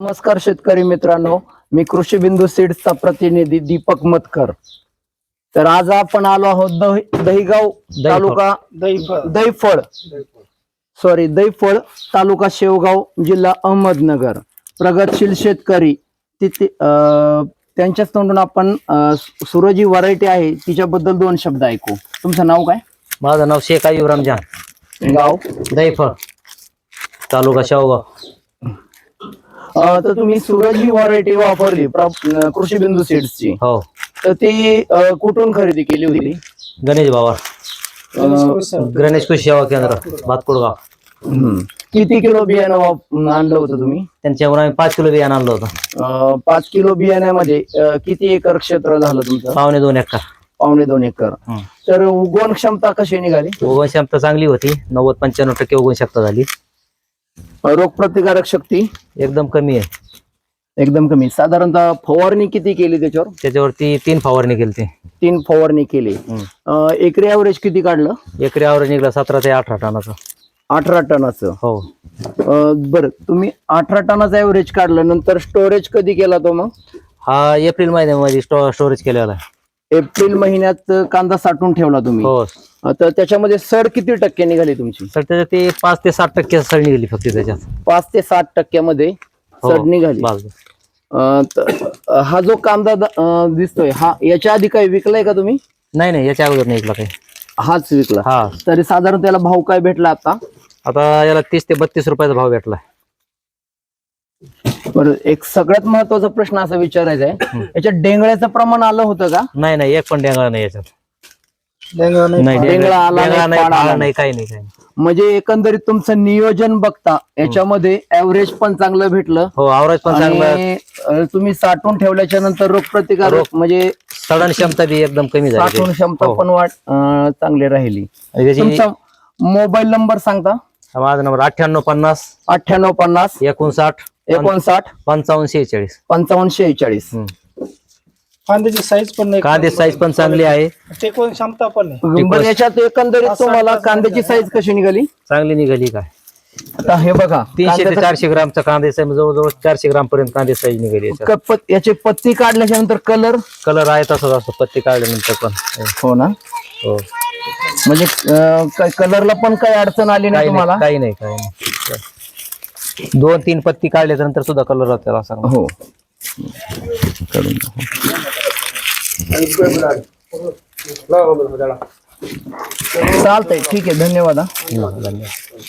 नमस्कार शेतकरी मित्रांनो मी कृषी बिंदू सीड्सचा प्रतिनिधी दीपक मतकर. तर आज आपण आलो आहोत दही- दहीगाव तालुका दहीफळ. सॉरी दहीफळ तालुका शेवगाव जिल्हा अहमदनगर. प्रगतशील शेतकरी तिथे अं, त्यांच्याच तोंडून आपण अं, सुरजी व्हरायटी आहे तिच्याबद्दल दोन शब्द ऐकू. तुमचं नाव काय? माझं नाव शेख आयुब रमजान गाव? दैफळ तालुका शेवगाव. तर तुम्ही सुरजी व्हरायटी वापरली कृषी बिंदू सीड्सची हो. तर ती अं, कुठून खरेदी केली होती? गणेश बाबा. गणेश कृषी सेवा केंद्र भातकुडगाव. हम्म. किती किलो बियाणं वाप- आणलं होतं तुम्ही? त्यांच्यावर आम्ही पाच किलो बियाणं आणलं होतं. अं, पाच किलो बियाण्यामध्ये अं, किती एकर क्षेत्र झालं तुमचं? पावणे दोन एकर. पावणे दोन एकर. हं. तर उगवण क्षमता कशी निघाली? उगवण क्षमता चांगली होती. नव्वद पंच्याण्णव टक्के उगवण क्षमता झाली. रोग प्रतिकारक शक्ती एकदम कमी आहे. एकदम कमी. साधारणतः फवारणी किती केली त्याच्यावर? त्याच्यावरती तीन फवारणी केली ती तीन फवारणी केली. अं, एकरी ॲव्हरेज किती काढलं? एकरी आवरेज निघला सतरा ते अठरा टनाचं. अठरा टनाचं. हो. अं, बरं. तुम्ही अठरा टनाचं ॲव्हरेज काढलं. नंतर स्टोरेज कधी केला तो मग? हा एप्रिल महिन्यामध्ये स्टो स्टोरेज केलेला आहे. एप्रिल महिन्यात कांदा साठवून ठेवला तुम्ही. हो. तर त्याच्यामध्ये सड किती टक्के निघाली तुमची? तर त्याच्यात ते पाच ते सात टक्के सळ निघाली फक्त त्याच्यात. पाच ते सात टक्क्यामध्ये हो. सड निघाली. बस, बस. अं, त- हा जो कांदा द- अं, दिसतोय हा याच्या आधी काही विकलाय का तुम्ही? नाही नाही याच्या अगोदर नाही ऐकला काही. हाच विकला. हा. तरी साधारण त्याला भाव काय भेटला आता? आता याला तीस ते बत्तीस रुपयाचा भाव भेटला. बरं एक सगळ्यात महत्त्वाचा प्रश्न असा विचारायचा आहे. याच्यात डेंगळ्याचं प्रमाण आलं होतं का? नाही नाही एक पण डेंगळा नाही याच्यात. नाही डेंगळा आला नाही, डेंगळा नाही पाड आला पाळा नाही. नाही. काही नाही काही नाही. म्हणजे एकंदरीत तुमचं नियोजन बघता याच्यामध्ये ऍव्हरेज पण चांगलं भेटलं. हो आवरेज पण चांगला. आणि अं, तुम्ही साठवून ठेवल्याच्या नंतर रोग प्रतिकार रोग- म्हणजे सडन क्षमता बी एकदम कमी झाली साठवण क्षमता हो. पण वाढ अं, चांगली राहिली. आणि त्याची तुमचा मोबाईल नंबर सांगता. माझा नंबर अठ्ठ्याण्णव पन्नास अठ्ठ्याण्णव पन्नास. एकोणसाठ एकोणसाठ. पंचावन्न शेहेचाळीस. पंचावन्न शेहेचाळीस. कांद्याची साईज पण नाही. कांदे साईज पण चांगली आहे. टेकवून क्षमता पण नाही बरं, याच्यात एकंदरीत तुम्हाला कांद्याची साईज कशी निघाली? चांगली निघाली काय? आता हे बघा तीनशे ते कांद्याचं चारशे ग्रामचा कांदे साईज जवळजवळ चारशे ग्राम पर्यंत कांदे साईज निघाली याच्यात. क- पत- याची पत्ती काढल्याच्या नंतर कलर कलर आहे तसंच असतो पत्ती काढल्यानंतर पण. हो ना? हो. म्हणजे कलरला पण काही अडचण आली नाही काही तुम्हाला? नाही काही नाही काही नाही. दोन तीन पत्ती काढल्याच्या नंतर सुद्धा कलर त्याला असा. हो. दाखव. चालतंय. ठीक आहे. धन्यवाद हा धन्यवाद.